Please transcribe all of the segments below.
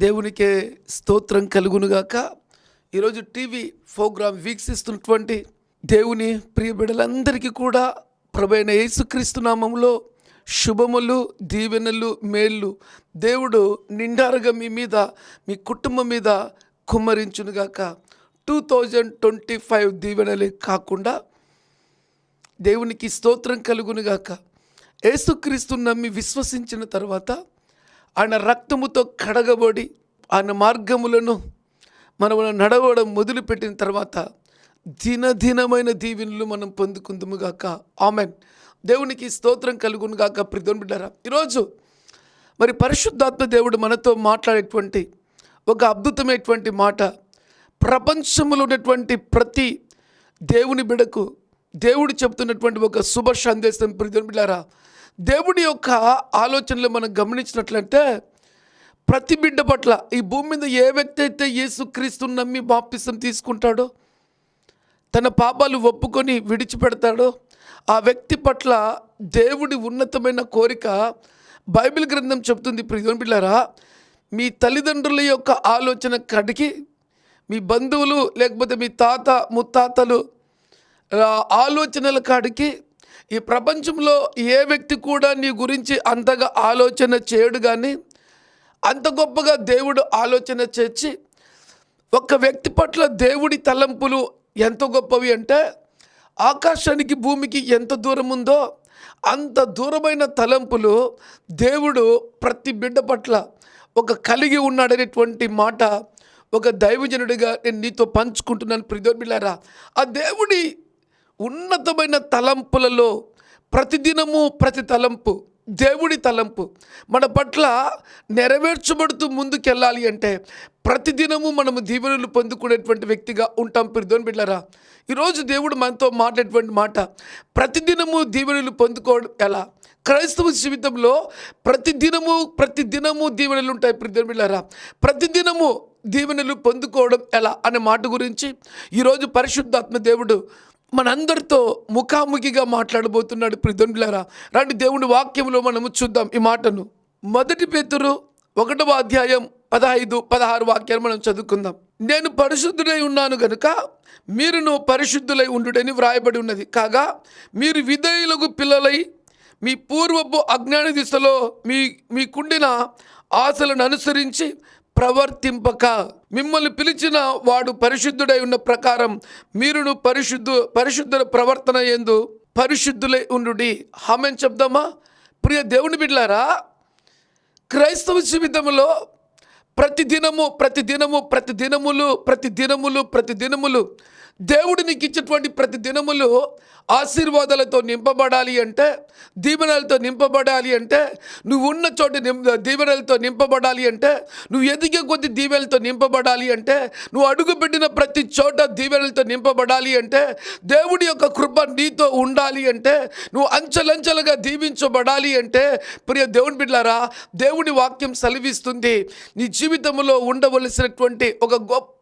దేవునికే స్తోత్రం కలుగునుగాక. ఈరోజు టీవీ ప్రోగ్రాం వీక్షిస్తున్నటువంటి దేవుని ప్రియ బిడ్డలందరికీ కూడా ప్రభైన యేసుక్రీస్తు నామంలో శుభములు దీవెనలు మేళ్ళు దేవుడు నిండారుగా మీ మీద మీ కుటుంబం మీద కుమ్మరించునుగాక. టూ థౌజండ్ ట్వంటీ ఫైవ్ దీవెనలే కాకుండా దేవునికి స్తోత్రం కలుగునుగాక. యేసుక్రీస్తు నమ్మి విశ్వసించిన తర్వాత ఆయన రక్తముతో కడగబడి ఆయన మార్గములను మనం నడవడం మొదలుపెట్టిన తర్వాత దినదినమైన దీవెనలు మనం పొందుకుందుముగాక ఆమెన్. దేవునికి స్తోత్రం కలుగునుగాక ప్రిధోన్ బిడ్డారా. ఈరోజు మరి పరిశుద్ధాత్మ దేవుడు మనతో మాట్లాడేటువంటి ఒక అద్భుతమైనటువంటి మాట. ప్రపంచంలో ఉన్నటువంటి ప్రతి దేవుని బిడకు దేవుడు చెప్తున్నటువంటి ఒక శుభ సందేశం ప్రిధోన్ బిడ్డారా. దేవుడి యొక్క ఆలోచనలు మనం గమనించినట్లయితే ప్రతి బిడ్డ పట్ల ఈ భూమి మీద ఏ వ్యక్తి అయితే యేసుక్రీస్తు నమ్మి బాప్తిసం తీసుకుంటాడో తన పాపాలు ఒప్పుకొని విడిచిపెడతాడో ఆ వ్యక్తి పట్ల దేవుడి ఉన్నతమైన కోరిక బైబిల్ గ్రంథం చెబుతుంది. ప్రియోన్ పిల్లరా మీ తల్లిదండ్రుల యొక్క ఆలోచన కడిగి మీ బంధువులు లేకపోతే మీ తాత ముత్తాతలు ఆలోచనల కాడికి ఈ ప్రపంచంలో ఏ వ్యక్తి కూడా నీ గురించి అంతగా ఆలోచన చేయడు కానీ అంత గొప్పగా దేవుడు ఆలోచన చేర్చి ఒక వ్యక్తి పట్ల దేవుడి తలంపులు ఎంత గొప్పవి అంటే ఆకాశానికి భూమికి ఎంత దూరం ఉందో అంత దూరమైన తలంపులు దేవుడు ప్రతి బిడ్డ పట్ల ఒక కలిగి ఉన్నాడనేటువంటి మాట ఒక దైవజనుడిగా నేను నీతో పంచుకుంటున్నాను ప్రిదోర్మిలారా ఆ దేవుడి ఉన్నతమైన తలంపులలో ప్రతిదినము ప్రతి తలంపు దేవుడి తలంపు మన పట్ల నెరవేర్చబడుతూ ముందుకెళ్ళాలి అంటే ప్రతిదినము మనము దీవెనలు పొందుకునేటువంటి వ్యక్తిగా ఉంటాం. పిరిదోని బిడ్డరా ఈరోజు దేవుడు మనతో మాట్లాడేటువంటి మాట ప్రతిదినము దీవెనలు పొందుకోవడం ఎలా? క్రైస్తవ జీవితంలో ప్రతిదినము ప్రతిదినము దీవెనలు ఉంటాయి. పిరిదోని బిడ్డరా ప్రతిదినము దీవెనలు పొందుకోవడం ఎలా అనే మాట గురించి ఈరోజు పరిశుద్ధాత్మ దేవుడు మనందరితో ముఖాముఖిగా మాట్లాడబోతున్నాడు ప్రిదండ్రులారా రండి దేవుని వాక్యంలో మనము చూద్దాం ఈ మాటను. మొదటి పేతురు ఒకటవ అధ్యాయం పదహైదు పదహారు వాక్యాలు మనం చదువుకుందాం. నేను పరిశుద్ధుడై ఉన్నాను గనుక మీరును పరిశుద్ధులై ఉండుడని వ్రాయబడి ఉన్నది. కాగా మీరు విధేయులకు పిల్లలై మీ పూర్వపు అజ్ఞాన దిశలో మీ మీకుండిన ఆశలను అనుసరించి ప్రవర్తింపక మిమ్మల్ని పిలిచిన వాడు పరిశుద్ధుడై ఉన్న ప్రకారం మీరును పరిశుద్ధు పరిశుద్ధుల ప్రవర్తన ఎందు పరిశుద్ధులై ఉండుడి. హామెన్ చెప్దామా? ప్రియ దేవుని బిడ్లారా క్రైస్తవ జీవితంలో ప్రతి దినము ప్రతి దినము ప్రతి ప్రతి దినములు దేవుడు నీకు ఇచ్చేటువంటి ప్రతి దినములు ఆశీర్వాదాలతో నింపబడాలి అంటే దీవెనలతో నింపబడాలి అంటే నువ్వు ఉన్న చోట నిం దీవెనలతో నింపబడాలి అంటే నువ్వు ఎదిగే కొద్ది దీవెనలతో నింపబడాలి అంటే నువ్వు అడుగుపెట్టిన ప్రతి చోట దీవెనలతో నింపబడాలి అంటే దేవుడి యొక్క కృప నీతో ఉండాలి అంటే నువ్వు అంచెలంచెలుగా దీవించబడాలి అంటే ప్రియ దేవుని బిడ్డారా దేవుడి వాక్యం సెలవిస్తుంది. నీ జీవితంలో ఉండవలసినటువంటి ఒక గొప్ప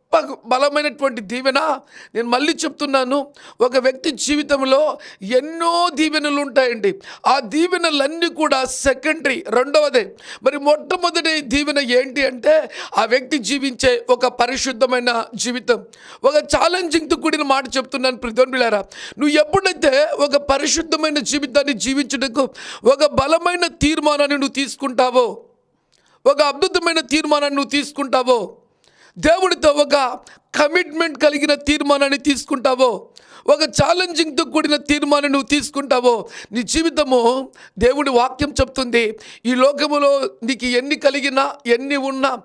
బలమైనటువంటి దీవెన. నేను మళ్ళీ చెప్తున్నాను ఒక వ్యక్తి జీవితంలో ఎన్నో దీవెనలు ఉంటాయండి ఆ దీవెనలన్నీ కూడా సెకండరీ రెండవదే. మరి మొట్టమొదటి దీవెన ఏంటి అంటే ఆ వ్యక్తి జీవించే ఒక పరిశుద్ధమైన జీవితం. ఒక ఛాలెంజింగ్తో కూడిన మాట చెప్తున్నాను ప్రిధోన్బిలారా నువ్వు ఎప్పుడైతే ఒక పరిశుద్ధమైన జీవితాన్ని జీవించడానికి ఒక బలమైన తీర్మానాన్ని నువ్వు తీసుకుంటావో ఒక అద్భుతమైన తీర్మానాన్ని నువ్వు తీసుకుంటావో దేవుడితో ఒక కమిట్మెంట్ కలిగిన తీర్మానాన్ని తీసుకుంటావో ఒక ఛాలెంజింగ్తో కూడిన తీర్మానం నువ్వు తీసుకుంటావో నీ జీవితము దేవుడి వాక్యం చెప్తుంది. ఈ లోకములో నీకు ఎన్ని కలిగినా ఎన్ని ఉన్నా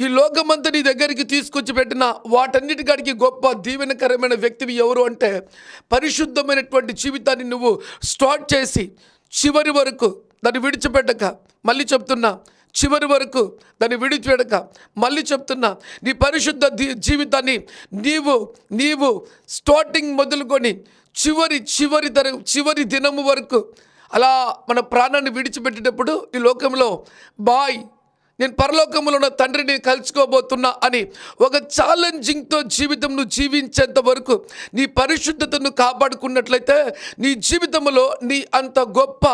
ఈ లోకమంతా నీ దగ్గరికి తీసుకొచ్చి పెట్టిన వాటన్నిటికాడికి గొప్ప దీవెనకరమైన వ్యక్తివి ఎవరు అంటే పరిశుద్ధమైనటువంటి జీవితాన్ని నువ్వు స్టార్ట్ చేసి చివరి వరకు దాన్ని విడిచిపెట్టక మళ్ళీ చెప్తున్నా చివరి వరకు దాన్ని విడిచిపెడక. మళ్ళీ చెప్తున్నా నీ పరిశుద్ధ జీవితాన్ని నీవు నీవు స్టార్టింగ్ మొదలుకొని చివరి చివరి ధర చివరి దినము వరకు అలా మన ప్రాణాన్ని విడిచిపెట్టేటప్పుడు ఈ లోకంలో బాయ్ నేను పరలోకంలో ఉన్న తండ్రిని కలుసుకోబోతున్నా అని ఒక ఛాలెంజింగ్తో జీవితం నువ్వు జీవించేంత వరకు నీ పరిశుద్ధతను కాపాడుకున్నట్లయితే నీ జీవితంలో నీ అంత గొప్ప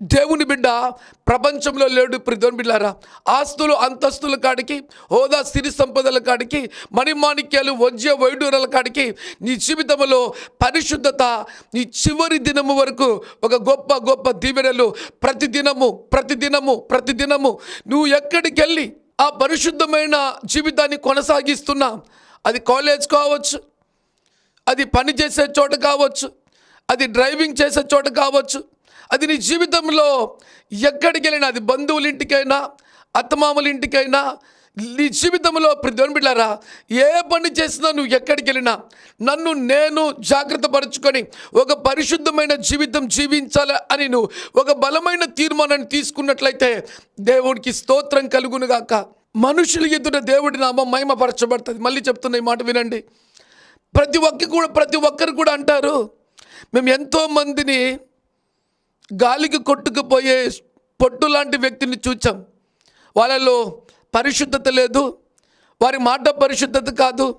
దేవుని బిడ్డ ప్రపంచంలో లేడు ప్రిధోని బిడ్డారా ఆస్తులు అంతస్తుల కాడికి హోదా సిరి సంపదల కాడికి మణిమాణిక్యాలు వజ్య వైడూరాల కాడికి నీ జీవితంలో పరిశుద్ధత నీ చివరి దినము వరకు ఒక గొప్ప గొప్ప దీవెనలు ప్రతి దినము ప్రతి దినము ప్రతి దినము నువ్వు ఎక్కడికి వెళ్ళి ఆ పరిశుద్ధమైన జీవితాన్ని కొనసాగిస్తున్నా? అది కాలేజ్ కావచ్చు అది పని చేసే చోట కావచ్చు అది డ్రైవింగ్ చేసే చోట కావచ్చు అది నీ జీవితంలో ఎక్కడికి వెళ్ళినా అది బంధువుల ఇంటికైనా అత్తమామల ఇంటికైనా నీ జీవితంలో ప్రతిని బిడ్డారా ఏ పని చేసినా నువ్వు ఎక్కడికి వెళ్ళినా నన్ను నేను జాగ్రత్త పరుచుకొని ఒక పరిశుద్ధమైన జీవితం జీవించాలి అని నువ్వు ఒక బలమైన తీర్మానాన్ని తీసుకున్నట్లయితే దేవుడికి స్తోత్రం కలుగునుగాక మనుషులు ఎదుట దేవుడి నామం మహిమపరచబడుతుంది. మళ్ళీ చెప్తున్న ఈ మాట వినండి. ప్రతి ఒక్కరు కూడా ప్రతి ఒక్కరు కూడా అంటారు మేము ఎంతోమందిని గాలికి కొట్టుకుపోయే పొట్టు లాంటి వ్యక్తిని చూచాం. వాళ్ళలో పరిశుద్ధత లేదు. వారి మాట పరిశుద్ధత కాదు.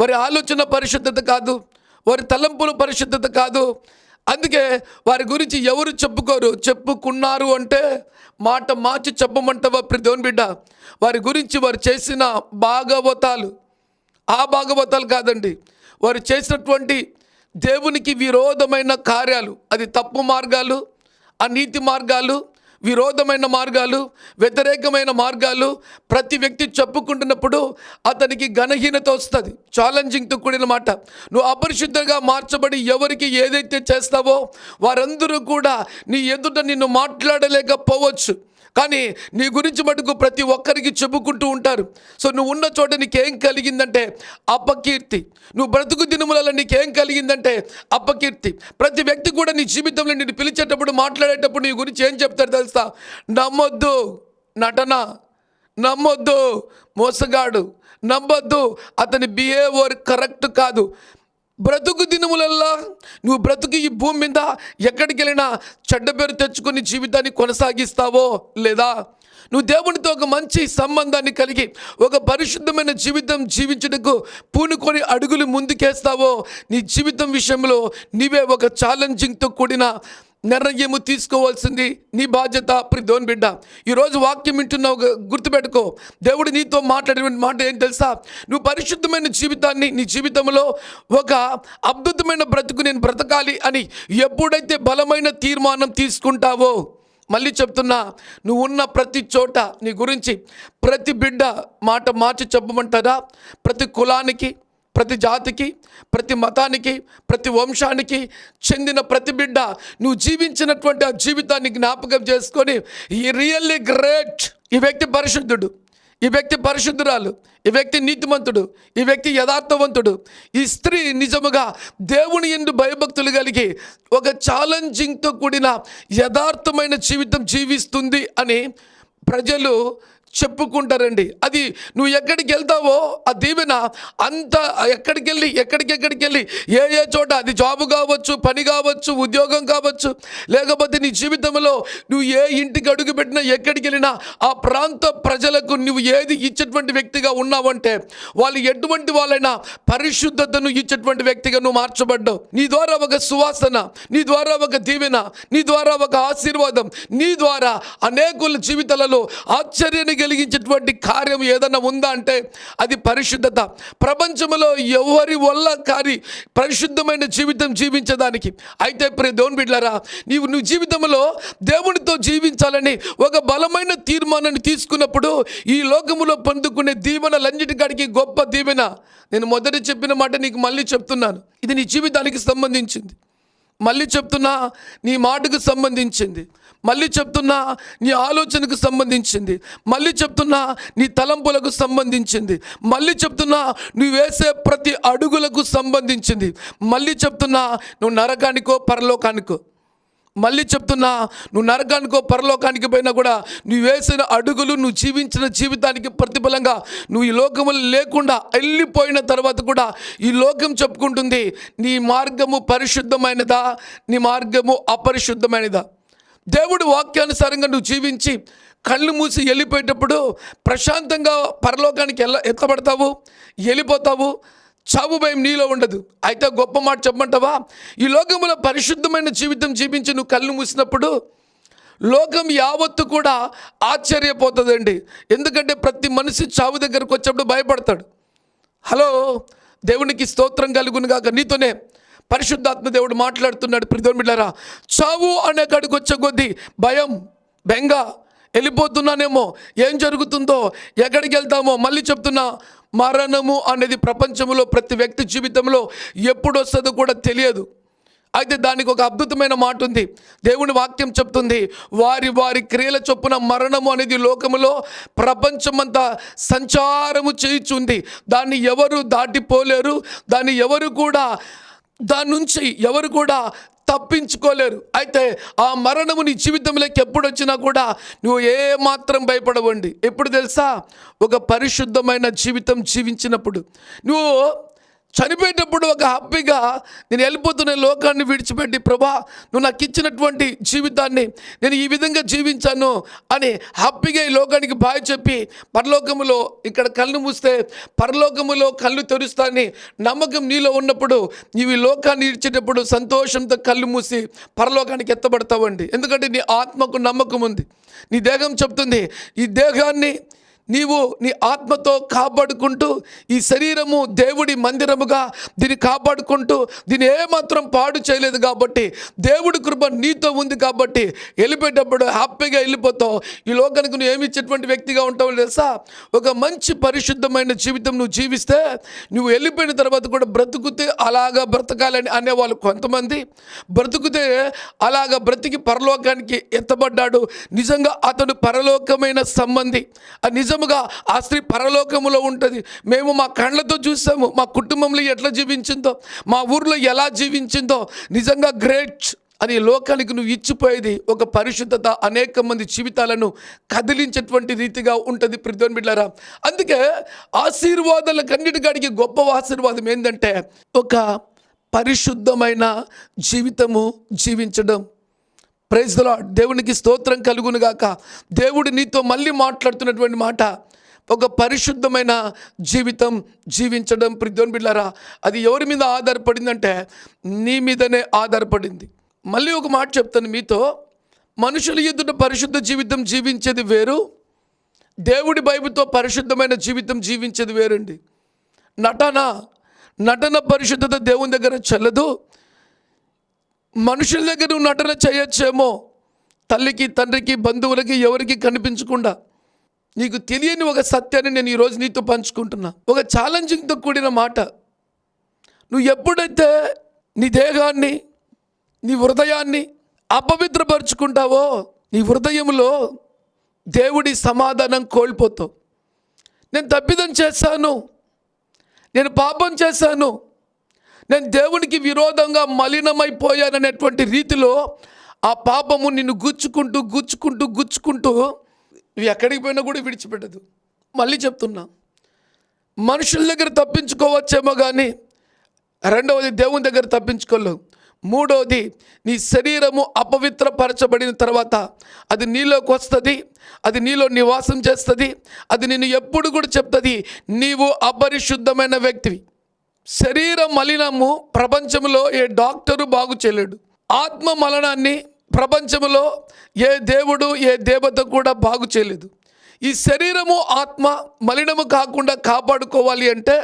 వారి ఆలోచన పరిశుద్ధత కాదు. వారి తలంపుల పరిశుద్ధత కాదు. అందుకే వారి గురించి ఎవరు చెప్పుకోరు. చెప్పుకున్నారు అంటే మాట మార్చి చెప్పమంటవా ప్రతి బిడ్డ? వారి గురించి వారు చేసిన భాగవతాలు. ఆ భాగవతాలు కాదండి. వారు చేసినటువంటి దేవునికి విరోధమైన కార్యాలు. అది తప్పు మార్గాలు అనీతి మార్గాలు విరోధమైన మార్గాలు వ్యతిరేకమైన మార్గాలు ప్రతి వ్యక్తి చెప్పుకుంటున్నప్పుడు అతనికి ఘనహీనత వస్తుంది. ఛాలెంజింగ్తో కూడిన మాట. నువ్వు అపరిశుద్ధంగా మార్చబడి ఎవరికి ఏదైతే చేస్తావో వారందరూ కూడా నీ ఎదుట నిన్ను మాట్లాడలేకపోవచ్చు. కానీ నీ గురించి మటుకు ప్రతి ఒక్కరికి చెప్పుకుంటూ ఉంటారు. సో నువ్వు ఉన్న చోట నీకేం కలిగిందంటే అపకీర్తి. నువ్వు బ్రతుకు దినములలో నీకేం కలిగిందంటే అపకీర్తి. ప్రతి వ్యక్తి కూడా నీ జీవితంలో నిన్ను పిలిచేటప్పుడు మాట్లాడేటప్పుడు నీ గురించి ఏం చెప్తారు తెలుసా? నమ్మొద్దు నటన. నమ్మొద్దు మోసగాడు. నమ్మొద్దు అతని బిహేవియర్ కరెక్ట్ కాదు. బ్రతుకు దినములల్లా నువ్వు బ్రతుకు ఈ భూమి మీద ఎక్కడికి వెళ్ళినా చెడ్డ పేరు తెచ్చుకుని జీవితాన్ని కొనసాగిస్తావో లేదా? నువ్వు దేవునితో ఒక మంచి సంబంధాన్ని కలిగి ఒక పరిశుద్ధమైన జీవితం జీవించుటకు పూనుకొని అడుగులు ముందుకేస్తావో? నీ జీవితం విషయంలో నీవే ఒక ఛాలెంజింగ్తో కూడిన నిర్ణయము తీసుకోవాల్సింది నీ బాధ్యత. ప్రిధోన్ బిడ్డ ఈరోజు వాక్యం వింటున్నావు గుర్తుపెట్టుకో. దేవుడు నీతో మాట్లాడిన మాట ఏం తెలుసా? నువ్వు పరిశుద్ధమైన జీవితాన్ని నీ జీవితంలో ఒక అద్భుతమైన బ్రతుకు నేను బ్రతకాలి అని ఎప్పుడైతే బలమైన తీర్మానం తీసుకుంటావో మళ్ళీ చెప్తున్నా నువ్వు ఉన్న ప్రతి చోట నీ గురించి ప్రతి బిడ్డ మాట మార్చి చెప్పమంటారా? ప్రతి కులానికి ప్రతి జాతికి ప్రతి మతానికి ప్రతి వంశానికి చెందిన ప్రతి బిడ్డ నువ్వు జీవించినటువంటి ఆ జీవితాన్ని జ్ఞాపకం చేసుకొని ఈ రియల్లీ గ్రేట్ ఈ వ్యక్తి పరిశుద్ధుడు ఈ వ్యక్తి పరిశుద్ధురాలు ఈ వ్యక్తి నీతిమంతుడు ఈ వ్యక్తి యథార్థవంతుడు. ఈ స్త్రీ నిజముగా దేవుని ఎందు భయభక్తులు కలిగి ఒక ఛాలెంజింగ్తో కూడిన యథార్థమైన జీవితం జీవిస్తుంది అని ప్రజలు చెప్పుకుంటారండి. అది నువ్వు ఎక్కడికి వెళ్తావో ఆ దీవెన అంత ఎక్కడికి వెళ్ళి ఎక్కడికెక్కడికి వెళ్ళి ఏ ఏ చోట అది జాబు కావచ్చు పని కావచ్చు ఉద్యోగం కావచ్చు లేకపోతే నీ జీవితంలో నువ్వు ఏ ఇంటికి అడుగు పెట్టినా ఎక్కడికి వెళ్ళినా ఆ ప్రాంత ప్రజలకు నువ్వు ఏది ఇచ్చేటువంటి వ్యక్తిగా ఉన్నావంటే వాళ్ళు ఎటువంటి వాళ్ళైనా పరిశుద్ధతను ఇచ్చేటువంటి వ్యక్తిగా నువ్వు మార్చబడ్డావు. నీ ద్వారా ఒక సువాసన నీ ద్వారా ఒక దీవెన నీ ద్వారా ఒక ఆశీర్వాదం నీ ద్వారా అనేకుల జీవితాలలో ఆశ్చర్యానికి కలిగించేటువంటి కార్యం ఏదైనా ఉందా అంటే అది పరిశుద్ధత. ప్రపంచంలో ఎవరి వల్ల కానీ పరిశుద్ధమైన జీవితం జీవించడానికి? అయితే ప్రే దేవుని బిడ్డలారా నీవు నువ్వు జీవితంలో దేవునితో జీవించాలని ఒక బలమైన తీర్మానాన్ని తీసుకున్నప్పుడు ఈ లోకములో పొందుకునే దీవెనలన్నిటికాడికి గొప్ప దీవెన. నేను మొదట చెప్పిన మాట నీకు మళ్ళీ చెప్తున్నాను. ఇది నీ జీవితానికి సంబంధించింది. మళ్ళీ చెప్తున్నా నీ మాటకు సంబంధించింది. మళ్ళీ చెప్తున్నా నీ ఆలోచనకు సంబంధించింది. మళ్ళీ చెప్తున్నా నీ తలంపులకు సంబంధించింది. మళ్ళీ చెప్తున్నా నువ్వు వేసే ప్రతి అడుగులకు సంబంధించింది. మళ్ళీ చెప్తున్నా నువ్వు నరకానికో పరలోకానికో. మళ్ళీ చెప్తున్నా నువ్వు నరకానికో పరలోకానికి పోయినా కూడా నువ్వు వేసిన అడుగులు నువ్వు జీవించిన జీవితానికి ప్రతిఫలంగా నువ్వు ఈ లోకములు లేకుండా వెళ్ళిపోయిన తర్వాత కూడా ఈ లోకం చెప్పుకుంటుంది నీ మార్గము పరిశుద్ధమైనదా నీ మార్గము అపరిశుద్ధమైనదా? దేవుడి వాక్యానుసారంగా నువ్వు జీవించి కళ్ళు మూసి వెళ్ళిపోయేటప్పుడు ప్రశాంతంగా పరలోకానికి ఎల్ల ఎత్తబడతావు వెళ్ళిపోతావు. చావు భయం నీలో ఉండదు. అయితే గొప్ప మాట చెప్పమంటావా? ఈ లోకంలో పరిశుద్ధమైన జీవితం జీవించి నువ్వు కళ్ళు మూసినప్పుడు లోకం యావత్తు కూడా ఆశ్చర్యపోతుందండి. ఎందుకంటే ప్రతి మనిషి చావు దగ్గరకు వచ్చినప్పుడు భయపడతాడు. హలో దేవునికి స్తోత్రం కలుగును కాక నీతోనే పరిశుద్ధాత్మ దేవుడు మాట్లాడుతున్నాడు. ప్రిధోమిళ్ళరా చావు అనే కాడికి వచ్చే కొద్దీ భయం బెంగ వెళ్ళిపోతున్నానేమో ఏం జరుగుతుందో ఎక్కడికి వెళ్తామో మళ్ళీ చెప్తున్నా మరణము అనేది ప్రపంచంలో ప్రతి వ్యక్తి జీవితంలో ఎప్పుడు వస్తుందో కూడా తెలియదు. అయితే దానికి ఒక అద్భుతమైన మాట ఉంది. దేవుని వాక్యం చెప్తుంది వారి వారి క్రియల చొప్పున మరణము అనేది లోకములో ప్రపంచమంతా సంచారము చేయుచుంది. దాన్ని ఎవరు దాటిపోలేరు దాన్ని ఎవరు కూడా దాని నుంచి ఎవరు కూడా తప్పించుకోలేరు. అయితే ఆ మరణము నీ జీవితంలోకి ఎప్పుడు వచ్చినా కూడా నువ్వు ఏ మాత్రం భయపడవండి. ఎప్పుడు తెలుసా? ఒక పరిశుద్ధమైన జీవితం జీవించినప్పుడు నువ్వు చనిపోయేటప్పుడు ఒక హ్యాపీగా నేను వెళ్ళిపోతున్న లోకాన్ని విడిచిపెట్టి ప్రభా నువ్వు నాకు ఇచ్చినటువంటి జీవితాన్ని నేను ఈ విధంగా జీవించాను అని హ్యాపీగా ఈ లోకానికి బాయ్ చెప్పి పరలోకములో ఇక్కడ కళ్ళు మూస్తే పరలోకములో కళ్ళు తెరుస్తాని నమ్మకం నీలో ఉన్నప్పుడు నీవు ఈ లోకాన్ని ఇడిచేటప్పుడు సంతోషంతో కళ్ళు మూసి పరలోకానికి ఎత్తబడతావండి. ఎందుకంటే నీ ఆత్మకు నమ్మకం ఉంది. నీ దేహం చెప్తుంది ఈ దేహాన్ని నీవు నీ ఆత్మతో కాపాడుకుంటూ ఈ శరీరము దేవుడి మందిరముగా దీన్ని కాపాడుకుంటూ దీన్ని ఏమాత్రం పాడు చేయలేదు కాబట్టి దేవుడి కృప నీతో ఉంది కాబట్టి వెళ్ళిపోయేటప్పుడు హ్యాపీగా వెళ్ళిపోతావు. ఈ లోకానికి నువ్వు ఏమి ఇచ్చేటువంటి వ్యక్తిగా ఉంటావు తెలుసా? ఒక మంచి పరిశుద్ధమైన జీవితం నువ్వు జీవిస్తే నువ్వు వెళ్ళిపోయిన తర్వాత కూడా బ్రతుకుతే అలాగా బ్రతకాలని అనేవాళ్ళు కొంతమంది. బ్రతుకుతే అలాగా బ్రతికి పరలోకానికి ఎత్తబడ్డాడు. నిజంగా అతడు పరలోకమైన సంబంధి. ఆ నిజం నిజముగా ఆ స్త్రీ పరలోకములో ఉంటుంది. మేము మా కళ్ళతో చూసాము మా కుటుంబంలో ఎట్లా జీవించిందో మా ఊర్లో ఎలా జీవించిందో. నిజంగా గ్రేట్ అని లోకానికి నువ్వు ఇచ్చిపోయేది ఒక పరిశుద్ధత అనేక మంది జీవితాలను కదిలించేటువంటి రీతిగా ఉంటుంది ప్రతిని బిడ్డారా అందుకే ఆశీర్వాదాల కన్నిటికాడికి గొప్ప ఆశీర్వాదం ఏంటంటే ఒక పరిశుద్ధమైన జీవితము జీవించడం. ప్రైజ్లో దేవునికి స్తోత్రం కలుగును గాక. దేవుడు నీతో మళ్ళీ మాట్లాడుతున్నటువంటి మాట. ఒక పరిశుద్ధమైన జీవితం జీవించడం ప్రిద్దోన్ బిళ్ళారా అది ఎవరి మీద ఆధారపడిందంటే నీ మీదనే ఆధారపడింది. మళ్ళీ ఒక మాట చెప్తాను మీతో. మనుషులు ఎదుట పరిశుద్ధ జీవితం జీవించేది వేరు. దేవుడి బైబిల్తో పరిశుద్ధమైన జీవితం జీవించేది వేరండి. నటన నటన పరిశుద్ధత దేవుని దగ్గర చెల్లదు. మనుషుల దగ్గర నువ్వు నటన చేయొచ్చేమో. తల్లికి తండ్రికి బంధువులకి ఎవరికి కనిపించకుండా. నీకు తెలియని ఒక సత్యాన్ని నేను ఈరోజు నీతో పంచుకుంటున్నా. ఒక ఛాలెంజింగ్తో కూడిన మాట. నువ్వు ఎప్పుడైతే నీ దేహాన్ని నీ హృదయాన్ని అపవిత్రపరుచుకుంటావో నీ హృదయంలో దేవుడి సమాధానం కోల్పోతావు. నేను తప్పిదం చేశాను. నేను పాపం చేశాను. నేను దేవునికి విరోధంగా మలినమైపోయాననేటువంటి రీతిలో ఆ పాపము నిన్ను గుచ్చుకుంటూ గుచ్చుకుంటూ గుచ్చుకుంటూ ఇవి ఎక్కడికి పోయినా కూడా విడిచిపెట్టదు. మళ్ళీ చెప్తున్నా. మనుషుల దగ్గర తప్పించుకోవచ్చేమో కానీ రెండవది దేవుని దగ్గర తప్పించుకోలేవు. మూడవది నీ శరీరము అపవిత్రపరచబడిన తర్వాత అది నీలోకి వస్తుంది అది నీలో నివాసం చేస్తుంది అది నిన్ను ఎప్పుడు కూడా చెప్తుంది నీవు అపరిశుద్ధమైన వ్యక్తివి. శరీర మలినము ప్రపంచంలో ఏ డాక్టరు బాగు చేయలేడు. ఆత్మ మలనాన్ని ప్రపంచంలో ఏ దేవుడు ఏ దేవత కూడా బాగు చేయలేదు. ఈ శరీరము ఆత్మ మలినము కాకుండా కాపాడుకోవాలి అంటే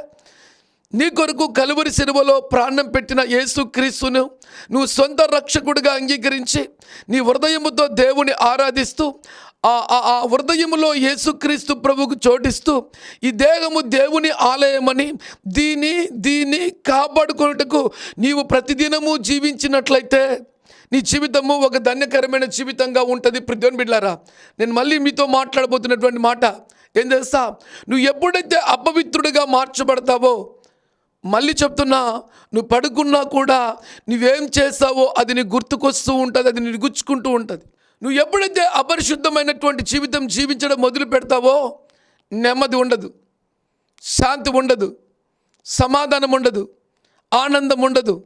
నీ కొరకు కలువరి సినిమలో ప్రాణం పెట్టిన యేసు క్రీస్తును నువ్వు సొంత రక్షకుడిగా అంగీకరించి నీ హృదయముతో దేవుని ఆరాధిస్తూ ఆ ఆ- ఆ హృదయములో యేసుక్రీస్తు ప్రభుకు చోటిస్తూ ఈ దేహము దేవుని ఆలయమని దీని దీన్ని కాపాడుకున్నట్టుకు నీవు ప్రతిదినము జీవించినట్లయితే నీ జీవితము ఒక ధన్యకరమైన జీవితంగా ఉంటుంది. ప్రతిని బిడ్డారా నేను మళ్ళీ మీతో మాట్లాడబోతున్నటువంటి మాట ఏం తెలుసా? నువ్వు ఎప్పుడైతే అపవిత్రుడిగా మార్చబడతావో మళ్ళీ చెప్తున్నా నువ్వు పడుకున్నా కూడా నువ్వేం చేస్తావో అది నీ గుర్తుకొస్తూ ఉంటుంది అది నీ గుచ్చుకుంటూ ఉంటుంది. నువ్వు ఎప్పుడైతే అపరిశుద్ధమైనటువంటి జీవితం జీవించడం మొదలు పెడతావో నెమ్మది ఉండదు. శాంతి ఉండదు. సమాధానం ఉండదు. ఆనందం ఉండదు.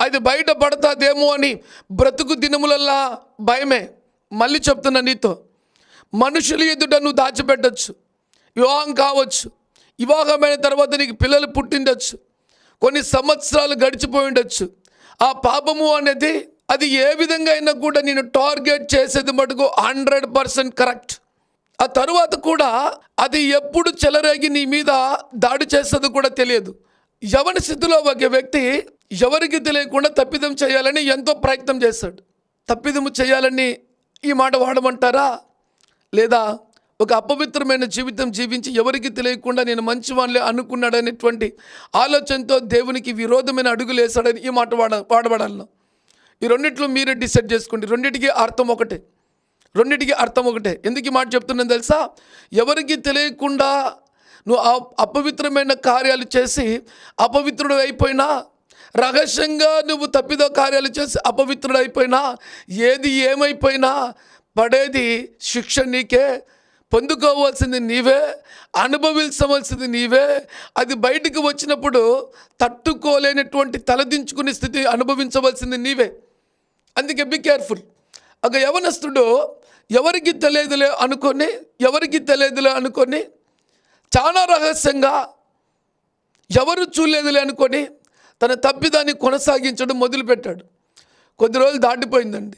అది బయట పడతాదేమో అని బ్రతుకు దినములల్లా భయమే. మళ్ళీ చెప్తున్నా నీతో. మనుషులు ఎదుట నువ్వు దాచిపెట్టచ్చు. వివాహం కావచ్చు. వివాహమైన తర్వాత నీకు పిల్లలు పుట్టిండొచ్చు. కొన్ని సంవత్సరాలు గడిచిపోయి ఉండొచ్చు ఆ పాపము అనేది అది ఏ విధంగా అయినా కూడా నేను టార్గెట్ చేసేది మటుకు హండ్రెడ్ పర్సెంట్ కరెక్ట్. ఆ తరువాత కూడా అది ఎప్పుడు చెలరేగి నీ మీద దాడి చేస్తుందో కూడా తెలియదు. ఎవరి స్థితిలో ఒక వ్యక్తి ఎవరికి తెలియకుండా తప్పిదం చేయాలని ఎంతో ప్రయత్నం చేస్తాడు. తప్పిదము చేయాలని ఈ మాట వాడమంటారా? లేదా ఒక అపవిత్రమైన జీవితం జీవించి ఎవరికి తెలియకుండా నేను మంచివాళ్ళే అనుకున్నాడనేటువంటి ఆలోచనతో దేవునికి విరోధమైన అడుగులు వేశాడని ఈ మాట వాడ వాడబడాలను ఈ రెండిట్లో మీరే డిసైడ్ చేసుకోండి. రెండిటికి అర్థం ఒకటే. రెండిటికి అర్థం ఒకటే. ఎందుకు ఈ మాట చెప్తున్నాను తెలుసా? ఎవరికి తెలియకుండా నువ్వు అపవిత్రమైన కార్యాలు చేసి అపవిత్రుడు అయిపోయినా రహస్యంగా నువ్వు తప్పిదో కార్యాలు చేసి అపవిత్రుడు అయిపోయినా ఏది ఏమైపోయినా పడేది శిక్ష నీకే పొందుకోవాల్సింది నీవే అనుభవించవలసింది నీవే. అది బయటికి వచ్చినప్పుడు తట్టుకోలేనటువంటి తలదించుకునే స్థితి అనుభవించవలసింది నీవే. అందుకే బి కేర్ఫుల్ ఒక యవనస్తుడు ఎవరికి తెలియదులే అనుకొని ఎవరికి తెలియదులే అనుకొని చాలా రహస్యంగా ఎవరు చూడలేదులే అనుకొని తన తప్పిదాన్ని కొనసాగించడం మొదలుపెట్టాడు. కొద్ది రోజులు దాటిపోయిందండి.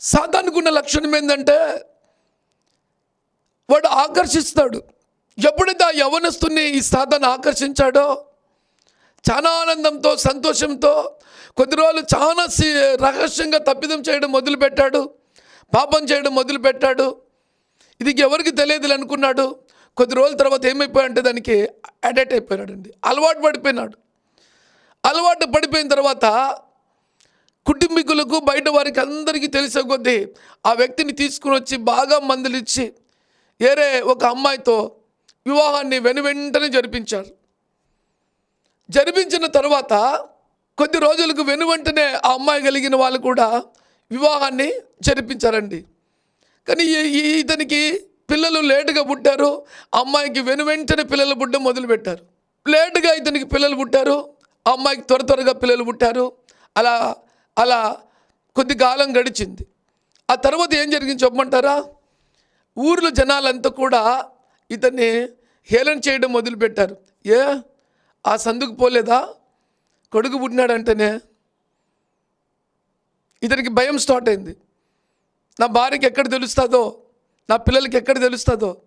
సాతానుకున్న లక్షణం ఏంటంటే వాడు ఆకర్షిస్తాడు. ఎప్పుడైతే ఆ యవనస్తుని ఈ సాధన ఆకర్షించాడో చాలా ఆనందంతో సంతోషంతో కొద్ది రోజులు చాలా రహస్యంగా తప్పిదం చేయడం మొదలుపెట్టాడు. పాపం చేయడం మొదలుపెట్టాడు. ఇది ఎవరికి తెలియదు అనుకున్నాడు. కొద్ది రోజుల తర్వాత ఏమైపోయాడంటే దానికి అడాప్ట్ అయిపోయాడండి. అలవాటు పడిపోయినాడు. అలవాటు పడిపోయిన తర్వాత కుటుంబీకులకు బయట వారికి అందరికీ తెలిసే కొద్దీ ఆ వ్యక్తిని తీసుకుని వచ్చి బాగా మందులిచ్చి ఏరే ఒక అమ్మాయితో వివాహాన్ని వెను వెంటనే జరిపించారు. జరిపించిన తర్వాత కొద్ది రోజులకు వెను వెంటనే ఆ అమ్మాయి కలిగిన వాళ్ళు కూడా వివాహాన్ని జరిపించారండి. కానీ ఇతనికి పిల్లలు లేటుగా పుట్టారు. ఆ అమ్మాయికి వెను వెంటనే పిల్లలు పుట్టడం మొదలుపెట్టారు. లేటుగా ఇతనికి పిల్లలు పుట్టారు. అమ్మాయికి త్వర త్వరగా పిల్లలు పుట్టారు. అలా అలా కొద్ది కాలం గడిచింది. ఆ తర్వాత ఏం జరిగింది చెప్పమంటారా? ఊర్లో జనాలంతా కూడా ఇతన్ని హేళన చేయడం మొదలుపెట్టారు. ఏ? ఆ సందుకు పోలేదా? కొడుకు పుట్టినాడంటేనే ఇతనికి భయం స్టార్ట్ అయింది. నా భార్యకి ఎక్కడ తెలుస్తుందో నా పిల్లలకి ఎక్కడ తెలుస్తుందో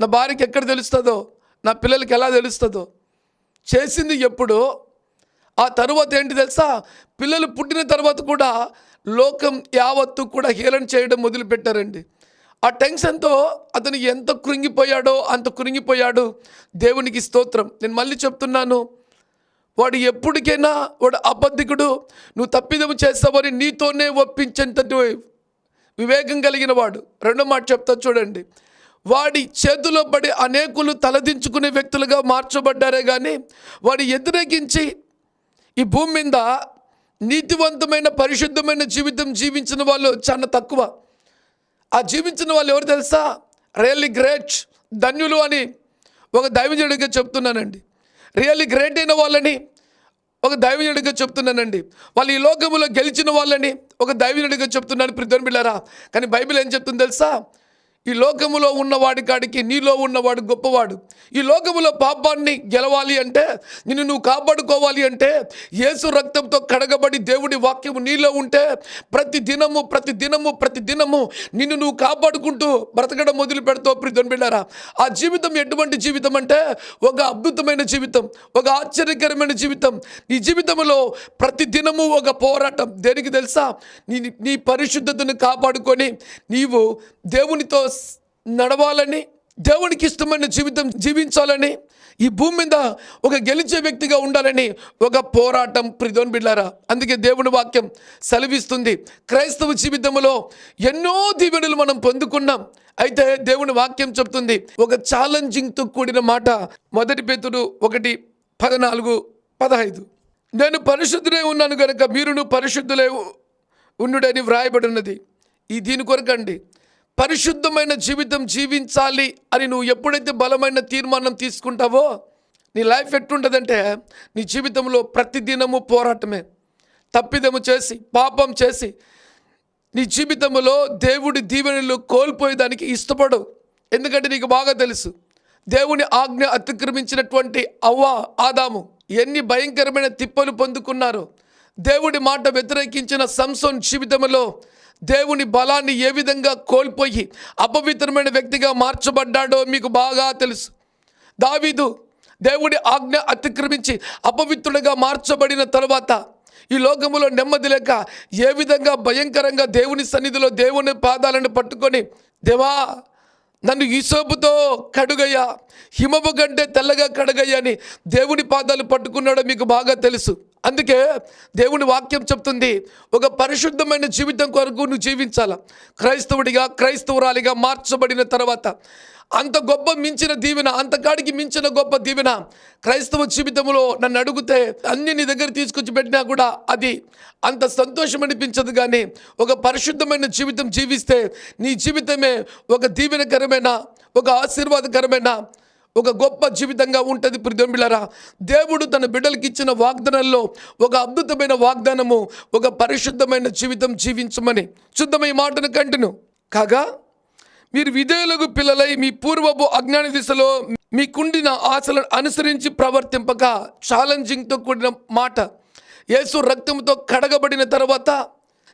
నా భార్యకి ఎక్కడ తెలుస్తుందో నా పిల్లలకి ఎలా తెలుస్తుందో. చేసింది ఎప్పుడు ఆ తరువాత ఏంటి తెలుసా? పిల్లలు పుట్టిన తర్వాత కూడా లోకం యావత్తు కూడా హేళన చేయడం మొదలుపెట్టారండి. ఆ టెన్షన్తో అతను ఎంత కృంగిపోయాడో అంత కృంగిపోయాడు దేవునికి స్తోత్రం. నేను మళ్ళీ చెప్తున్నాను వాడు ఎప్పటికైనా వాడు అబద్ధికుడు. నువ్వు తప్పిదము చేస్తావని నీతోనే ఒప్పించేంతటి వివేకం కలిగిన వాడు. రెండో మాట చెప్తా చూడండి. వాడి చేతిలో పడి అనేకులు తలదించుకునే వ్యక్తులుగా మార్చబడ్డారే కానీ వాడు వ్యతిరేకించి ఈ భూమి మీద నీతివంతమైన పరిశుద్ధమైన జీవితం జీవించిన వాళ్ళు చాలా తక్కువ. ఆ జీవించిన వాళ్ళు ఎవరు తెలుసా? రియల్లీ గ్రేట్ ధన్యులు అని ఒక దైవజుడిగా చెప్తున్నానండి. రియల్లీ గ్రేట్ అయిన వాళ్ళని ఒక దైవజుడిగా చెప్తున్నానండి. వాళ్ళు ఈ లోకములో గెలిచిన వాళ్ళని ఒక దైవజుడిగా చెప్తున్నాను ప్రిధర్ బిళ్ళారా కానీ బైబిల్ ఏం చెప్తుంది తెలుసా? ఈ లోకములో ఉన్నవాడి కాడికి నీలో ఉన్నవాడు గొప్పవాడు. ఈ లోకములో పాపాన్ని గెలవాలి అంటే నిన్ను నువ్వు కాపాడుకోవాలి అంటే యేసు రక్తంతో కడగబడి దేవుడి వాక్యము నీలో ఉంటే ప్రతి దినము ప్రతి దినము ప్రతి దినము నిన్ను నువ్వు కాపాడుకుంటూ బ్రతకడం మొదలు పెడతావు ప్రిధన్ ఆ జీవితం ఎటువంటి జీవితం అంటే ఒక అద్భుతమైన జీవితం ఒక ఆశ్చర్యకరమైన జీవితం. నీ జీవితంలో ప్రతి దినము ఒక పోరాటం. దేనికి తెలుసా? నీ నీ పరిశుద్ధతను కాపాడుకొని నీవు దేవునితో నడవాలని దేవునికి ఇష్టమైన జీవితం జీవించాలని ఈ భూమి మీద ఒక గెలిచే వ్యక్తిగా ఉండాలని ఒక పోరాటం ప్రిదోన్ బిడ్డారా అందుకే దేవుని వాక్యం సెలవిస్తుంది. క్రైస్తవ జీవితంలో ఎన్నో దీవెనలు మనం పొందుకున్నాం. అయితే దేవుని వాక్యం చెప్తుంది ఒక ఛాలెంజింగ్తో కూడిన మాట. మొదటి పేతుడు ఒకటి పద్నాలుగు పదహైదు. నేను పరిశుద్ధులే ఉన్నాను కనుక మీరును పరిశుద్ధులే ఉండుడని వ్రాయబడి ఉన్నది ఈ దీని కొరకండి. పరిశుద్ధమైన జీవితం జీవించాలి అని నువ్వు ఎప్పుడైతే బలమైన తీర్మానం తీసుకుంటావో నీ లైఫ్ ఎట్టుంటుందంటే నీ జీవితంలో ప్రతిదినము పోరాటమే. తప్పిదము చేసి పాపం చేసి నీ జీవితంలో దేవుడి దీవెనలు కోల్పోయేదానికి ఇష్టపడవు. ఎందుకంటే నీకు బాగా తెలుసు దేవుని ఆజ్ఞ అతిక్రమించినటువంటి అవ్వ ఆదాము ఎన్ని భయంకరమైన తిప్పలు పొందుకున్నారు దేవుడి మాట వ్యతిరేకించిన సంసోన్ జీవితంలో దేవుని బలాన్ని ఏ విధంగా కోల్పోయి అపవిత్రమైన వ్యక్తిగా మార్చబడ్డాడో మీకు బాగా తెలుసు. దావీదు దేవుడి ఆజ్ఞ అతిక్రమించి అపవిత్రుడిగా మార్చబడిన తర్వాత ఈ లోకములో నెమ్మది లేక ఏ విధంగా భయంకరంగా దేవుని సన్నిధిలో దేవుని పాదాలను పట్టుకొని దేవా నన్ను ఈసోపుతో కడుగయ్యా హిమము కంటే తెల్లగా కడగయ్యా అని దేవుని పాదాలు పట్టుకున్నాడో మీకు బాగా తెలుసు. అందుకే దేవుని వాక్యం చెప్తుంది ఒక పరిశుద్ధమైన జీవితం కొరకు నువ్వు జీవించాల? క్రైస్తవుడిగా క్రైస్తవురాలిగా మార్చబడిన తర్వాత అంత గొప్ప మించిన దీవెన అంతకాడికి మించిన గొప్ప దీవెన క్రైస్తవ జీవితంలో నన్ను అడిగితే అన్ని నీ దగ్గర తీసుకొచ్చి పెట్టినా కూడా అది అంత సంతోషం అనిపించదు కానీ ఒక పరిశుద్ధమైన జీవితం జీవిస్తే నీ జీవితమే ఒక దీవెనకరమైన ఒక ఆశీర్వాదకరమైన ఒక గొప్ప జీవితంగా ఉంటుంది ప్రిదంబిలరా దేవుడు తన బిడ్డలకి ఇచ్చిన వాగ్దానంలో ఒక అద్భుతమైన వాగ్దానము ఒక పరిశుద్ధమైన జీవితం జీవించమని శుద్ధమై మాటను కంటిన్యూ కాగా మీరు విధేయులకు పిల్లలై మీ పూర్వపు అజ్ఞాన దిశలో మీకుండిన ఆశలను అనుసరించి ప్రవర్తింపక ఛాలెంజింగ్తో కూడిన మాట. యేసు రక్తంతో కడగబడిన తర్వాత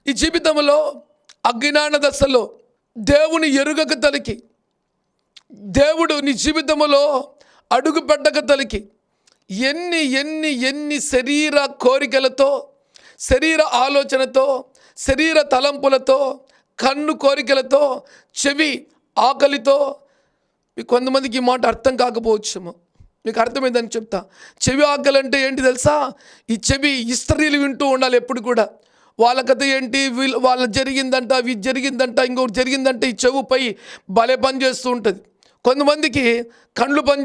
ఈ జీవితంలో అజ్ఞాన దశలో దేవుని ఎరుగక తలికి దేవుడు నీ జీవితంలో అడుగు పెట్టక తలికి. ఎన్ని ఎన్ని ఎన్ని శరీర కోరికలతో శరీర ఆలోచనతో శరీర తలంపులతో కన్ను కోరికలతో చెవి ఆకలితో మీకు కొంతమందికి ఈ మాట అర్థం కాకపోవచ్చేమో. మీకు అర్థమైందని చెప్తా. చెవి ఆకలి అంటే ఏంటి తెలుసా? ఈ చెవి ఇస్త్రీలు వింటూ ఉండాలి ఎప్పుడు కూడా. వాళ్ళ కథ ఏంటి? వీళ్ళు వాళ్ళ జరిగిందంట వీళ్ళు జరిగిందంట ఇంకొకటి జరిగిందంటే ఈ చెవుపై భలే పని చేస్తూ ఉంటుంది. కొంతమందికి కళ్ళు పని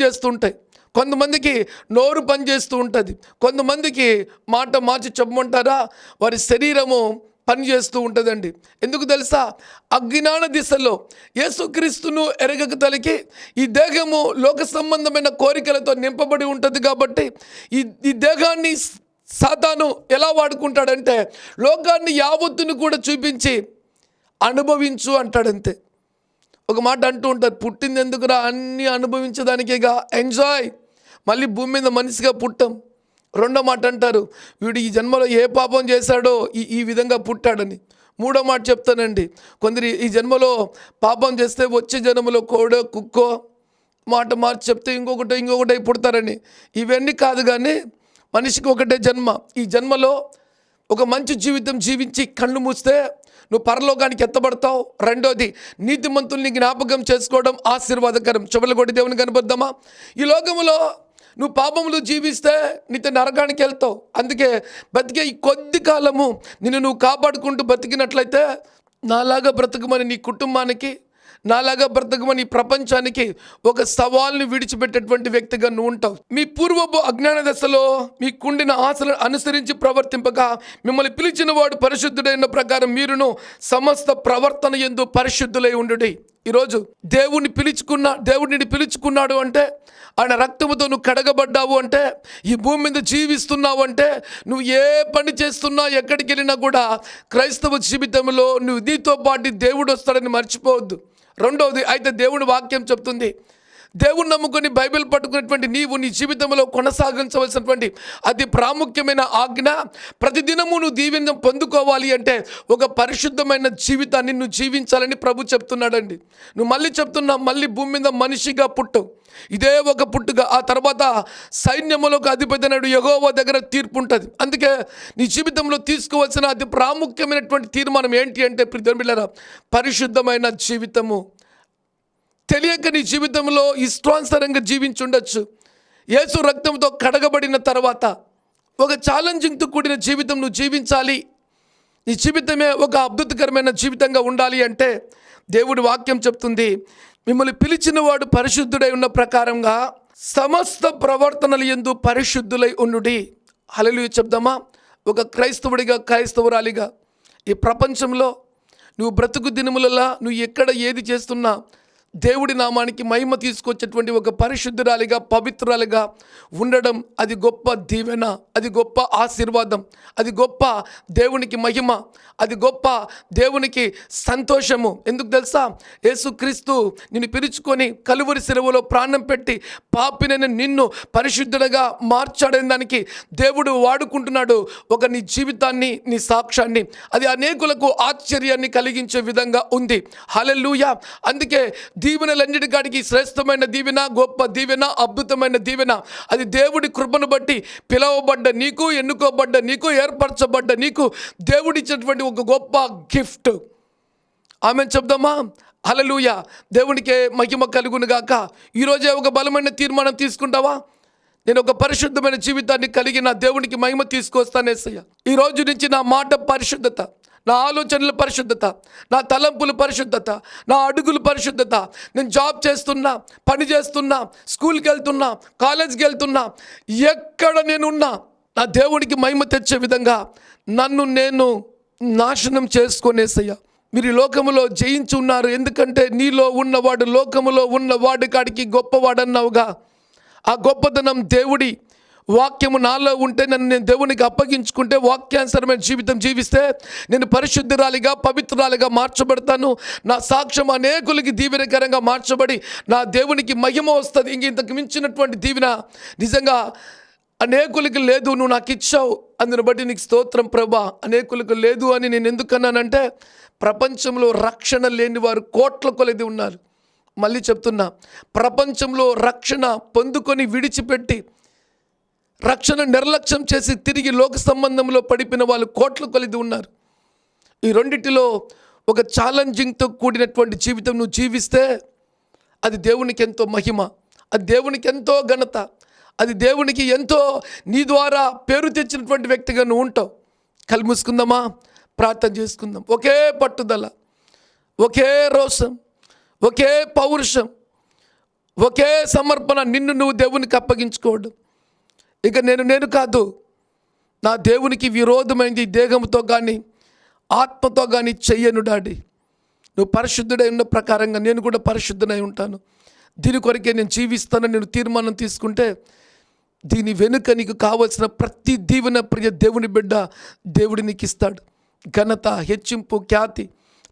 కొంతమందికి నోరు పనిచేస్తూ ఉంటుంది. కొంతమందికి మాట మార్చి చెప్పమంటారా? వారి శరీరము పని చేస్తూ ఉంటుందండి. ఎందుకు తెలుసా? అజ్ఞాన దిశలో యేసుక్రీస్తును ఎరగక తలికి ఈ దేహము లోక సంబంధమైన కోరికలతో నింపబడి ఉంటుంది కాబట్టి ఈ ఈ దేహాన్ని సాతాను ఎలా వాడుకుంటాడంటే లోకాన్ని యావత్తును కూడా చూపించి అనుభవించు అంటాడంతే. ఒక మాట అంటూ ఉంటారు పుట్టింది ఎందుకురా? అన్నీ అనుభవించడానికేగా. ఎంజాయ్ మళ్ళీ భూమి మీద మనిషిగా పుట్టాం. రెండో మాట అంటారు వీడు ఈ జన్మలో ఏ పాపం చేశాడో ఈ ఈ విధంగా పుట్టాడని. మూడో మాట చెప్తానండి కొందరు ఈ జన్మలో పాపం చేస్తే వచ్చే జన్మలో కోడో కుక్కో మాట మార్చి చెప్తే ఇంకొకటి ఇంకొకటి పుడతారని. ఇవన్నీ కాదు కానీ మనిషికి ఒకటే జన్మ. ఈ జన్మలో ఒక మంచి జీవితం జీవించి కళ్ళు మూస్తే నువ్వు పరలోకానికి ఎత్తబడతావు. రెండోది నీతిమంతుల్ని జ్ఞాపకం చేసుకోవడం ఆశీర్వాదకరం. చెవులు కొట్టి దేవుని కనబద్దామా ఈ లోకములో నువ్వు పాపములు జీవిస్తే నీతో నరకానికి వెళ్తావు. అందుకే బతికే ఈ కొద్ది కాలము నిన్ను నువ్వు కాపాడుకుంటూ బతికినట్లయితే నాలాగా బ్రతకమని నీ కుటుంబానికి నాలాగా బ్రతకమని ప్రపంచానికి ఒక సవాల్ని విడిచిపెట్టేటువంటి వ్యక్తిగా నువ్వు ఉంటావు. మీ పూర్వపు అజ్ఞాన దశలో మీ కుండిన ఆశలను అనుసరించి ప్రవర్తింపక మిమ్మల్ని పిలిచిన వాడు పరిశుద్ధుడైన ప్రకారం మీరును సమస్త ప్రవర్తన ఎందు పరిశుద్ధులై ఉండుడి. ఈరోజు దేవుని పిలుచుకున్న దేవుడిని పిలుచుకున్నాడు అంటే ఆయన రక్తముతో నువ్వు కడగబడ్డావు అంటే ఈ భూమి మీద జీవిస్తున్నావు అంటే నువ్వు ఏ పని చేస్తున్నా ఎక్కడికి వెళ్ళినా కూడా క్రైస్తవ జీవితంలో నువ్వు నీతో పాటు దేవుడు వస్తాడని మర్చిపోవద్దు. రెండవది అయితే దేవుని వాక్యం చెప్తుంది దేవుని నమ్ముకొని బైబిల్ పట్టుకున్నటువంటి నీవు నీ జీవితంలో కొనసాగించవలసినటువంటి అతి ప్రాముఖ్యమైన ఆజ్ఞ. ప్రతిదినము నువ్వు దీవెనం పొందుకోవాలి అంటే ఒక పరిశుద్ధమైన జీవితాన్ని నువ్వు జీవించాలని ప్రభు చెప్తున్నాడండి. నువ్వు మళ్ళీ చెప్తున్నా మళ్ళీ భూమి మీద మనిషిగా పుట్టు. ఇదే ఒక పుట్టుగా ఆ తర్వాత సైన్యములకు అధిపతినడు నాడు దగ్గర తీర్పు ఉంటుంది. అందుకే నీ జీవితంలో తీసుకోవాల్సిన అతి ప్రాముఖ్యమైనటువంటి తీర్మానం ఏంటి అంటే ప్రిధర్మిళ్ళరా పరిశుద్ధమైన జీవితము. తెలియక నీ జీవితంలో ఇష్టానుసరంగా జీవించుండొచ్చు. యేసు రక్తంతో కడగబడిన తర్వాత ఒక ఛాలెంజింగ్తో కూడిన జీవితం నువ్వు జీవించాలి. నీ జీవితమే ఒక అద్భుతకరమైన జీవితంగా ఉండాలి అంటే దేవుడి వాక్యం చెప్తుంది. మిమ్మల్ని పిలిచిన వాడు పరిశుద్ధుడై ఉన్న ప్రకారంగా సమస్త ప్రవర్తనలు ఎందు పరిశుద్ధులై ఉండుడి. హలలు చెప్దామా? ఒక క్రైస్తవుడిగా క్రైస్తవురాలిగా ఈ ప్రపంచంలో నువ్వు బ్రతుకు దినములలో నువ్వు ఎక్కడ ఏది చేస్తున్నా దేవుడి నామానికి మహిమ తీసుకొచ్చేటువంటి ఒక పరిశుద్ధురాలిగా పవిత్రాలుగా ఉండడం అది గొప్ప దీవెన అది గొప్ప ఆశీర్వాదం అది గొప్ప దేవునికి మహిమ అది గొప్ప దేవునికి సంతోషము. ఎందుకు తెలుసా? యేసుక్రీస్తు నిన్ను పిలుచుకొని కలువరి సెలవులో ప్రాణం పెట్టి పాపినైన నిన్ను పరిశుద్ధుడగా మార్చాడని దానికి దేవుడు వాడుకుంటున్నాడు. ఒక నీ జీవితాన్ని నీ సాక్ష్యాన్ని. అది అనేకులకు ఆశ్చర్యాన్ని కలిగించే విధంగా ఉంది. హలెల్లుయ! అందుకే దీవెనలన్నిటికాడికి శ్రేష్టమైన దీవెన గొప్ప దీవెన అద్భుతమైన దీవెన. అది దేవుడి కృపను బట్టి పిలవబడ్డ నీకు ఎన్నుకోబడ్డ నీకు ఏర్పరచబడ్డ నీకు దేవుడిచ్చినటువంటి ఒక గొప్ప గిఫ్ట్. ఆమె చెప్దామా? అలలుయ దేవునికే మహిమ కలుగును గాక. ఈరోజే ఒక బలమైన తీర్మానం తీసుకుంటావా? నేను ఒక పరిశుద్ధమైన జీవితాన్ని కలిగి నా దేవునికి మహిమ తీసుకొస్తానేసయ్య ఈ రోజు నుంచి నా మాట పరిశుద్ధత. నా ఆలోచనల పరిశుద్ధత నా తలంపుల పరిశుద్ధత నా అడుగుల పరిశుద్ధత నేను జాబ్ చేస్తున్నా పని చేస్తున్నా స్కూల్కి వెళ్తున్నా కాలేజ్కి వెళ్తున్నా ఎక్కడ నేనున్నా నా దేవుడికి మహిమ తెచ్చే విధంగా నన్ను నేను నాశనం చేసుకునేసయ్యా. మీరు ఈ లోకములో జయించి ఉన్నారు ఎందుకంటే నీలో ఉన్నవాడు లోకములో ఉన్నవాడు కాడికి గొప్పవాడన్నావుగా. ఆ గొప్పతనం దేవుడి వాక్యము నాలో ఉంటే నన్ను నేను దేవునికి అప్పగించుకుంటే వాక్యానుసరమైన జీవితం జీవిస్తే నేను పరిశుద్ధురాలిగా పవిత్రాలుగా మార్చబడతాను. నా సాక్ష్యం అనేకులకి దీవెనకరంగా మార్చబడి నా దేవునికి మహిమ వస్తుంది. ఇంక ఇంతకు మించినటువంటి దీవెన నిజంగా అనేకులకి లేదు. నువ్వు నాకు ఇచ్చావు. అందుని బట్టి నీకు స్తోత్రం ప్రభా. అనేకులకు లేదు అని నేను ఎందుకన్నానంటే ప్రపంచంలో రక్షణ లేని వారు కోట్ల కొలది ఉన్నారు. మళ్ళీ చెప్తున్నా ప్రపంచంలో రక్షణ పొందుకొని విడిచిపెట్టి రక్షణ నిర్లక్ష్యం చేసి తిరిగి లోక సంబంధంలో పడిపోయిన వాళ్ళు కోట్లు కలిగి ఉన్నారు. ఈ రెండింటిలో ఒక ఛాలెంజింగ్తో కూడినటువంటి జీవితం నువ్వు జీవిస్తే అది దేవునికి ఎంతో మహిమ అది దేవునికి ఎంతో ఘనత అది దేవునికి ఎంతో నీ ద్వారా పేరు తెచ్చినటువంటి వ్యక్తిగా నువ్వు ఉంటావు. కళ్ళు ప్రార్థన చేసుకుందాం. ఒకే పట్టుదల ఒకే రోషం ఒకే పౌరుషం ఒకే సమర్పణ నిన్ను నువ్వు దేవునికి అప్పగించుకోవడం. ఇక నేను నేను కాదు. నా దేవునికి విరోధమైంది దేహంతో కానీ ఆత్మతో కానీ చెయ్యను డాడీ. నువ్వు పరిశుద్ధుడై ఉన్న ప్రకారంగా నేను కూడా పరిశుద్ధునై ఉంటాను. దీని కొరకే నేను జీవిస్తానని నేను తీర్మానం తీసుకుంటే దీని వెనుక నీకు కావలసిన ప్రతి దీవెన ప్రియ దేవుని బిడ్డ దేవుడు నీకు ఇస్తాడు ఘనత హెచ్చింపు ఖ్యాతి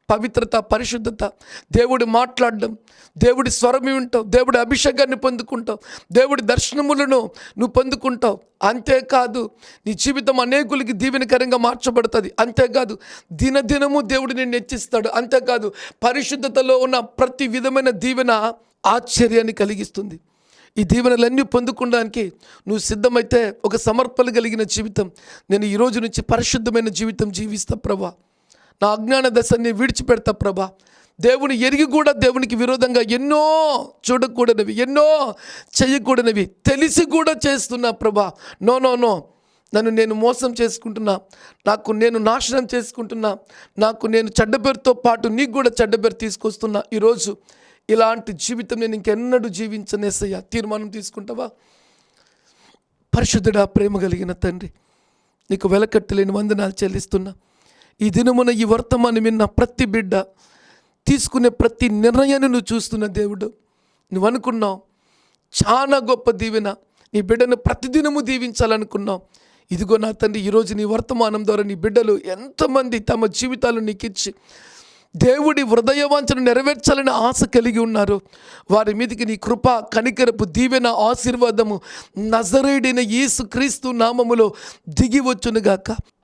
పవిత్రత పరిశుద్ధత. దేవుడు మాట్లాడడం దేవుడి స్వరం వింటావు దేవుడి అభిషేకాన్ని పొందుకుంటావు దేవుడి దర్శనములను నువ్వు పొందుకుంటావు. అంతేకాదు నీ జీవితం అనేకులకి దీవెనకరంగా మార్చబడుతుంది. అంతేకాదు దినదినము దేవుడు నిన్ను హెచ్చిస్తాడు. అంతేకాదు పరిశుద్ధతలో ఉన్న ప్రతి విధమైన దీవెన ఆశ్చర్యాన్ని కలిగిస్తుంది. ఈ దీవెనలన్నీ పొందుకోవడానికి నువ్వు సిద్ధమైతే ఒక సమర్పణ కలిగిన జీవితం. నేను ఈ రోజు నుంచి పరిశుద్ధమైన జీవితం జీవిస్తా ప్రభా. నా అజ్ఞాన దశని విడిచిపెడతా ప్రభా. దేవుని ఎరిగి కూడా దేవునికి విరోధంగా ఎన్నో చూడకూడనివి ఎన్నో చేయకూడనివి తెలిసి కూడా చేస్తున్నా ప్రభా. No no no. నన్ను నేను మోసం చేసుకుంటున్నా. నాకు నేను నాశనం చేసుకుంటున్నా. నాకు నేను చెడ్డ పేరుతో పాటు నీకు కూడా చెడ్డ పేరు తీసుకొస్తున్నా. ఈరోజు ఇలాంటి జీవితం నేను ఇంకెన్నడూ జీవించనేసయ్యా తీర్మానం తీసుకుంటావా? పరిశుద్ధుడా ప్రేమ కలిగిన తండ్రి నీకు వెలకట్టలేని వందనాలు చెల్లిస్తున్నా. ఈ దినమున ఈ వర్తమానం విన్న ప్రతి బిడ్డ తీసుకునే ప్రతి నిర్ణయాన్ని నువ్వు చూస్తున్న దేవుడు. నువ్వు అనుకున్నావు చాలా గొప్ప దీవెన. నీ బిడ్డను ప్రతిదినము దీవించాలనుకున్నావు. ఇదిగో నా తండ్రి ఈరోజు నీ వర్తమానం ద్వారా నీ బిడ్డలు ఎంతమంది తమ జీవితాలు నీకు ఇచ్చి దేవుడి హృదయవాంఛను నెరవేర్చాలని ఆశ కలిగి ఉన్నారు. వారి మీదకి నీ కృప కనికరపు దీవెన ఆశీర్వాదము నజరేడైన యేసు క్రీస్తు నామములో దిగి వచ్చునుగాక.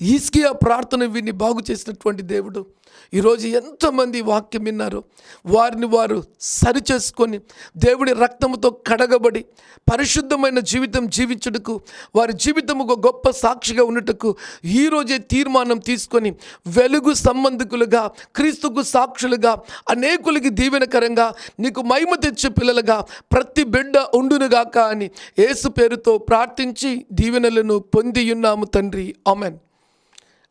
ఈస్కియా ప్రార్థన విని బాగు చేసినటువంటి దేవుడు. ఈరోజు ఎంతమంది వాక్యం విన్నారు. వారిని వారు సరిచేసుకొని దేవుడి రక్తముతో కడగబడి పరిశుద్ధమైన జీవితం జీవించుటకు వారి జీవితం ఒక గొప్ప సాక్షిగా ఉన్నటకు ఈరోజే తీర్మానం తీసుకొని వెలుగు సంబంధికులుగా క్రీస్తుకు సాక్షులుగా అనేకులకి దీవెనకరంగా నీకు మహిమ తెచ్చే పిల్లలుగా ప్రతి బిడ్డ ఉండునుగాక అని యేసు పేరుతో ప్రార్థించి దీవెనలను పొంది ఉన్నాము తండ్రి. అమెన్